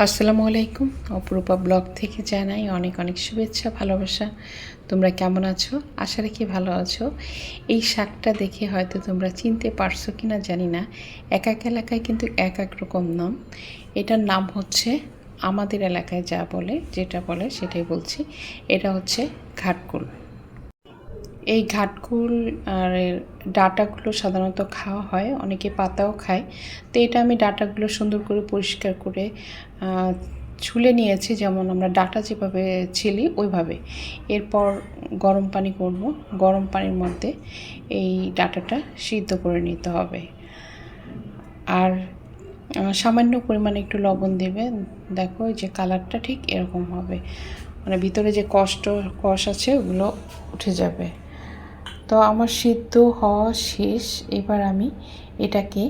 আসসালামু আলাইকুম। অপরূপা ব্লগ থেকে জানাই অনেক অনেক শুভেচ্ছা, ভালোবাসা। তোমরা কেমন আছো? আশা রাখি ভালো আছো। এই শাকটা দেখে হয়তো তোমরা চিনতে পারছ কি না জানি না। এক এক এলাকায় কিন্তু এক এক রকম নাম। এটার নাম হচ্ছে আমাদের এলাকায় যা বলে, যেটা বলে সেটাই বলছি। এটা হচ্ছে ঘাটকুল। এই ঘাটকুল আর ডাটাগুলো সাধারণত খাওয়া হয়, অনেকে পাতাও খায়। তো এটা আমি ডাটাগুলো সুন্দর করে পরিষ্কার করে ছুলে নিয়েছি, যেমন আমরা ডাটা যেভাবে ছিলি ওইভাবে। এরপর গরম পানি করব, গরম পানির মধ্যে এই ডাটাটা সিদ্ধ করে নিতে হবে। আর সামান্য পরিমাণে একটু লবণ দেবে, দেখো যে কালারটা ঠিক এরকম হবে। মানে ভিতরে যে কষ্ট, কষ আছে ওগুলো উঠে যাবে। তো আমার সিদ্ধ হওয়া শেষ। এবার আমি এটাকে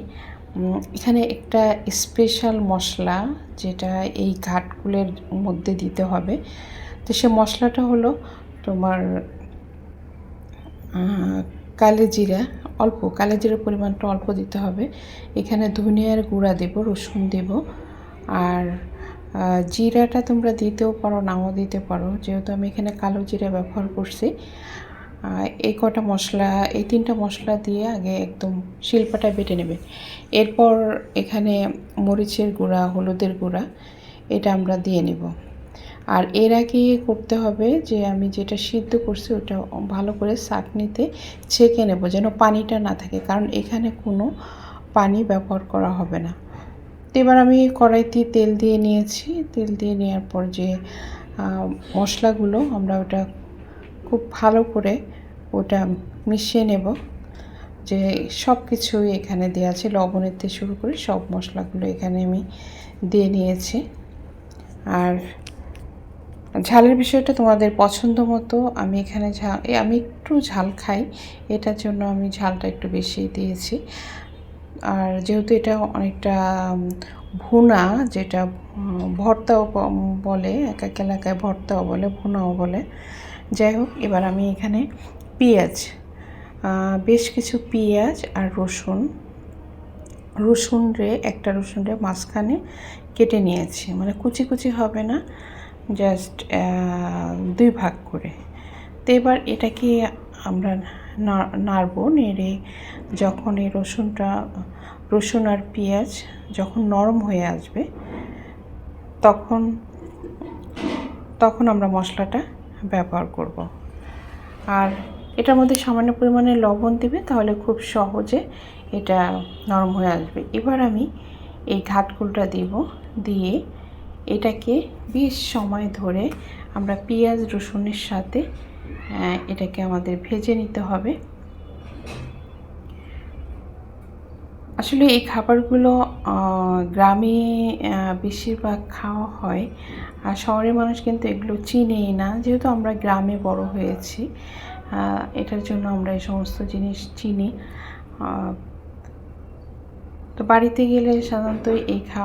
এখানে একটা স্পেশাল মশলা যেটা এই ঘাটগুলের মধ্যে দিতে হবে। তো সে মশলাটা হলো তোমার কালো জিরা, অল্প, কালো জিরার পরিমাণটা অল্প দিতে হবে। এখানে ধনিয়ার গুঁড়া দেব, রসুন দেব। আর জিরাটা তোমরা দিতেও পারো, নাও দিতে পারো। যেহেতু আমি এখানে কালো জিরা ব্যবহার করছি এই কটা মশলা, এই তিনটা মশলা দিয়ে আগে একদম শিল্পাটা বেটে নেবে। এরপর এখানে মরিচের গুঁড়া, হলুদের গুঁড়া, এটা আমরা দিয়ে নেব। আর এর আগে করতে হবে যে আমি যেটা সিদ্ধ করছি ওটা ভালো করে চাটনিতে ছেঁকে নেব যেন পানিটা না থাকে, কারণ এখানে কোনো পানি ব্যবহার করা হবে না। তো এবার আমি কড়াইতে তেল দিয়ে নিয়েছি। তেল দিয়ে নেওয়ার পর যে মশলাগুলো আমরা ওটা খুব ভালো করে ওটা মিশিয়ে নেব। যে সব কিছুই এখানে দেওয়া আছে। লবণের থেকে শুরু করে সব মশলাগুলো এখানে আমি দিয়ে নিয়েছি। আর ঝালের বিষয়টা তোমাদের পছন্দ মতো, আমি এখানে ঝাল আমি একটু ঝাল খাই, এটার জন্য আমি ঝালটা একটু বেশি দিয়েছি। আর যেহেতু এটা অনেকটা ভুনা, যেটা ভর্তাও বলে এক এক এলাকায় ভর্তাও বলে, ভুনাও বলে যাই হোক, এবার আমি এখানে পেঁয়াজ বেশ কিছু পেঁয়াজ আর রসুন। রসুন রে, একটা রসুন রে মাঝখানে কেটে নিয়েছি মানে কুচি কুচি হবে না জাস্ট দুই ভাগ করে। তো এবার এটাকে আমরা নাড়বো, নেড়ে যখন এই রসুনটা, রসুন আর পেঁয়াজ যখন নরম হয়ে আসবে, তখন তখন আমরা মশলাটা ব্যবহার করব। আর এটার মধ্যে সামান্য পরিমাণে লবণ দেবে, তাহলে খুব সহজে এটা নরম হয়ে আসবে। এবার আমি এই ঘাটগুলটা দিব, দিয়ে এটাকে বেশ সময় ধরে আমরা পেঁয়াজ রসুনের সাথে এটাকে আমাদের ভেজে নিতে হবে। আসলে এই খাবারগুলো গ্রামে বেশিরভাগ খাওয়া হয়। আর শহরের মানুষ কিন্তু এগুলো চিনেই না। যেহেতু আমরা গ্রামে বড় হয়েছি এটার জন্য আমরা এই সমস্ত জিনিস চিনি। তো বাড়িতে গেলে সাধারণত এই খা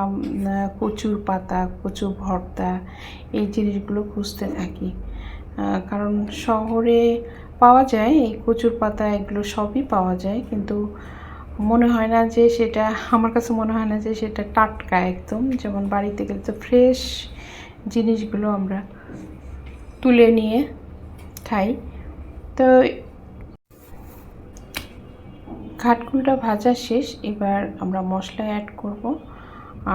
কচুর পাতা কচু ভর্তা এই জিনিসগুলো খুঁজতে থাকি। কারণ শহরে পাওয়া যায়, এই কচুর পাতা এগুলো সবই পাওয়া যায়। কিন্তু মনে হয় না যে সেটা, আমার কাছে মনে হয় না যে সেটা টাটকা একদম। যেমন বাড়িতে গেলে তো ফ্রেশ জিনিসগুলো আমরা তুলে নিয়ে খাই। তো ঘাটকুলটা ভাজা শেষ, এবার আমরা মশলা অ্যাড করব।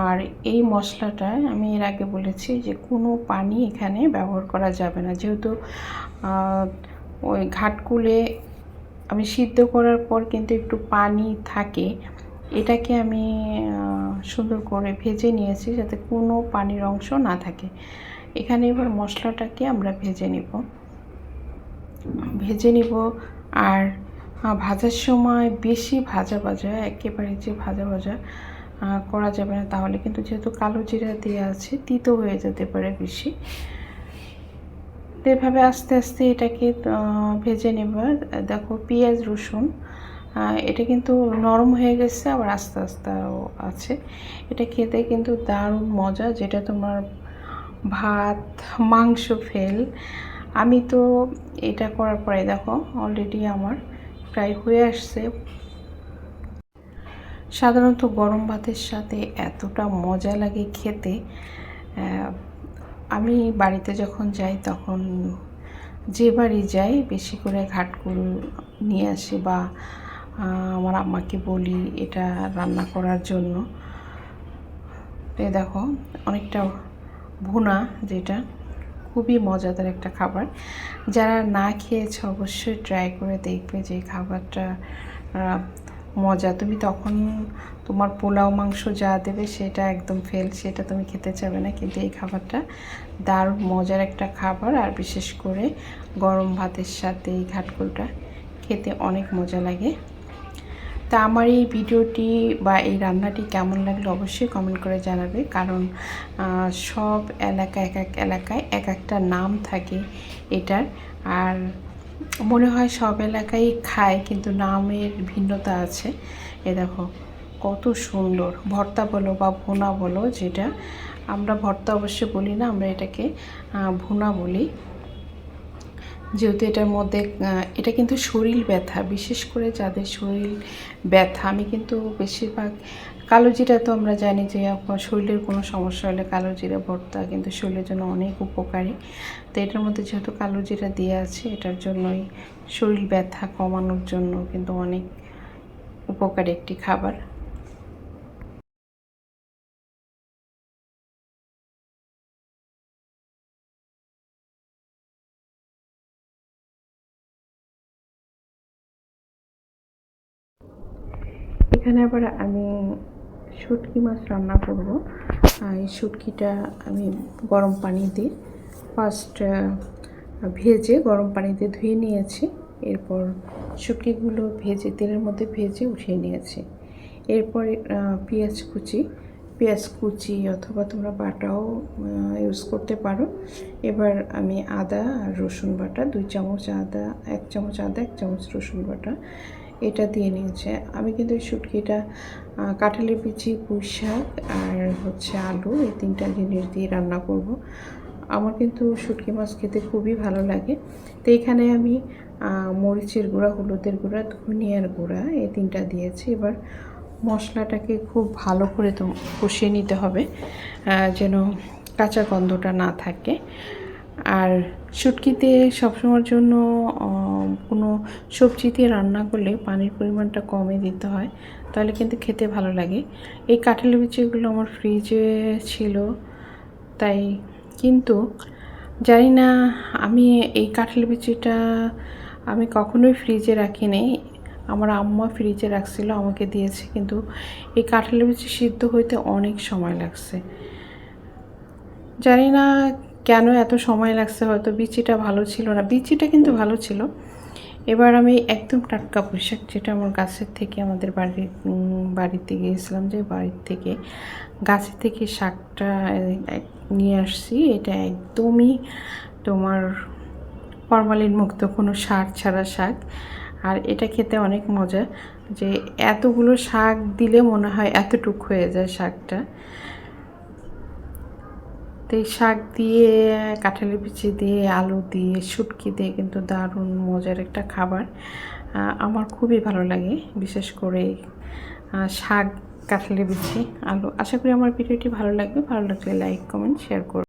আর এই মশলাটায় আমি এর আগে বলেছি যে কোনো পানি এখানে ব্যবহার করা যাবে না। যেহেতু ওই ঘাটকুলে আমি সিদ্ধ করার পর কিন্তু একটু পানি থাকে। এটাকে আমি সুন্দর করে ভেজে নিয়েছি যাতে কোনো পানির অংশ না থাকে। এখানে এবার মশলাটাকে আমরা ভেজে নিব। ভেজে নিব আর ভাজার সময় বেশি ভাজা ভাজা, একেবারে যে ভাজা ভাজা করা যাবে না, তাহলে কিন্তু যেহেতু কালো জিরা দেওয়া আছে, তিতো হয়ে যেতে পারে বেশি। তো এভাবে আস্তে আস্তে এটাকে ভেজে নেব। দেখো, পেঁয়াজ, রসুন এটা কিন্তু নরম হয়ে গেছে, আবার আস্তে আস্তেও আছে। এটা খেতে কিন্তু দারুণ মজা, যেটা তোমার ভাত, মাংস ফেল। আমি তো এটা করার পরে, দেখো অলরেডি আমার প্রায় হয়ে আসছে। সাধারণত গরম ভাতের সাথে এতটা মজা লাগে খেতে। আমি বাড়িতে যখন যাই তখন যে বাড়ি যাই বেশি করে ঘাটকুল নিয়ে আসি বা আমার আম্মাকে বলি এটা রান্না করার জন্য। এ দেখো, অনেকটা ভুনা যেটা, খুবই মজাদার একটা খাবার। যারা না খেয়েছে অবশ্যই ট্রাই করে দেখবে যে খাবারটা মজা। তুমি তখন তোমার পোলাও মাংস যা দেবে সেটা একদম ফেল সেটা তুমি খেতে চাবে না। কিন্তু এই খাবারটা দারুণ মজার একটা খাবার। আর বিশেষ করে গরম ভাতের সাথে এই ঘাটকুলটা খেতে অনেক মজা লাগে। তা আমার এই ভিডিওটি বা এই রান্নাটি কেমন লাগল অবশ্যই কমেন্ট করে জানাবে। কারণ সব এলাকা এক এক এলাকায় এক একটা নাম থাকে এটার। আর মনে হয় সব এলাকায় খায়, কিন্তু নামের ভিন্নতা আছে। এ দেখো, কত সুন্দর। ভর্তা বলো বা ভুনা বলো যেটা, আমরা ভর্তা অবশ্যই বলি না, আমরা এটাকে ভুনা বলি। যেহেতু এটার মধ্যে এটা কিন্তু শরীর ব্যথা, বিশেষ করে যাদের শরীর ব্যথা। আমি কিন্তু বেশিরভাগ কালো জিরা তো আমরা জানি যে শরীরের কোনো সমস্যা হলে কালো জিরা ভর্তা কিন্তু শরীরের জন্য অনেক উপকারী। তো এটার মধ্যে যেহেতু কালো জিরা দেওয়া আছে, এটার জন্যই শরীর ব্যথা কমানোর জন্য কিন্তু অনেক উপকারী একটি খাবার। এখানে আবার আমি শুটকি মাছ রান্না করব। এই শুটকিটা আমি গরম পানি দিয়ে ফার্স্ট ভেজে গরম পানিতে ধুয়ে নিয়েছি। এরপর শুটকিগুলো ভেজে, তেলের মধ্যে ভেজে উঠিয়ে নিয়েছি। এরপর পেঁয়াজ কুচি পেঁয়াজ কুচি অথবা তোমরা বাটাও ইউজ করতে পারো। এবার আমি আদা আর রসুন বাটা দুই চামচ আদা এক চামচ আদা এক চামচ রসুন বাটা এটা দিয়ে নিয়েছে। আমি কিন্তু এই শুটকিটা আহ, কাঁঠালি বিচি পুঁই শাক আর হচ্ছে আলু এই তিনটা জিনিস দিয়ে রান্না করব। আমার কিন্তু শুটকি মাছ খেতে খুবই ভালো লাগে। তো এখানে আমি মরিচের গুঁড়া হলুদের গুঁড়া ধনিয়ার গুঁড়া এই তিনটা দিয়েছি। এবার মশলাটাকে খুব ভালো করে তো কষিয়ে নিতে হবে যেন কাঁচা গন্ধটা না থাকে। আর শুটকিতে সবসময়ের জন্য কোনো সবজিতে রান্না করলে পানির পরিমাণটা কমে দিতে হয়, তাহলে কিন্তু খেতে ভালো লাগে। এই কাঁঠালি বিচিগুলো আমার ফ্রিজে ছিল, তাই কিন্তু জানি না আমি এই কাঁঠালি বিচিটা আমি কখনোই ফ্রিজে রাখিনি। আমার আম্মা ফ্রিজে রাখছিল, আমাকে দিয়েছে। কিন্তু এই কাঁঠালি বিচি সিদ্ধ হইতে অনেক সময় লাগছে। জানি না কেন এত সময় লাগছে, হয়তো বিচিটা ভালো ছিল না। বিচিটা কিন্তু ভালো ছিল। এবার আমি একদম টাটকা পোশাক যেটা আমার গাছের থেকে, আমাদের বাড়ির বাড়িতে গিয়েছিলাম যে বাড়ির থেকে, গাছের থেকে শাকটা নিয়ে আসছি। এটা একদমই তোমার ফরমালিন মুক্ত কোনো সার ছাড়া শাক। আর এটা খেতে অনেক মজা যে এতগুলো শাক দিলে মনে হয় এতটুক হয়ে যায় শাকটা। তো এই শাক দিয়ে, কাঁঠালি বিচি দিয়ে, আলু দিয়ে, শুটকি দিয়ে কিন্তু দারুণ মজার একটা খাবার। আমার খুবই ভালো লাগে বিশেষ করে শাক, কাঁঠালি বিচি, আলু। আশা করি আমার ভিডিওটি ভালো লাগবে। ভালো লাগলে লাইক কমেন্ট শেয়ার করুন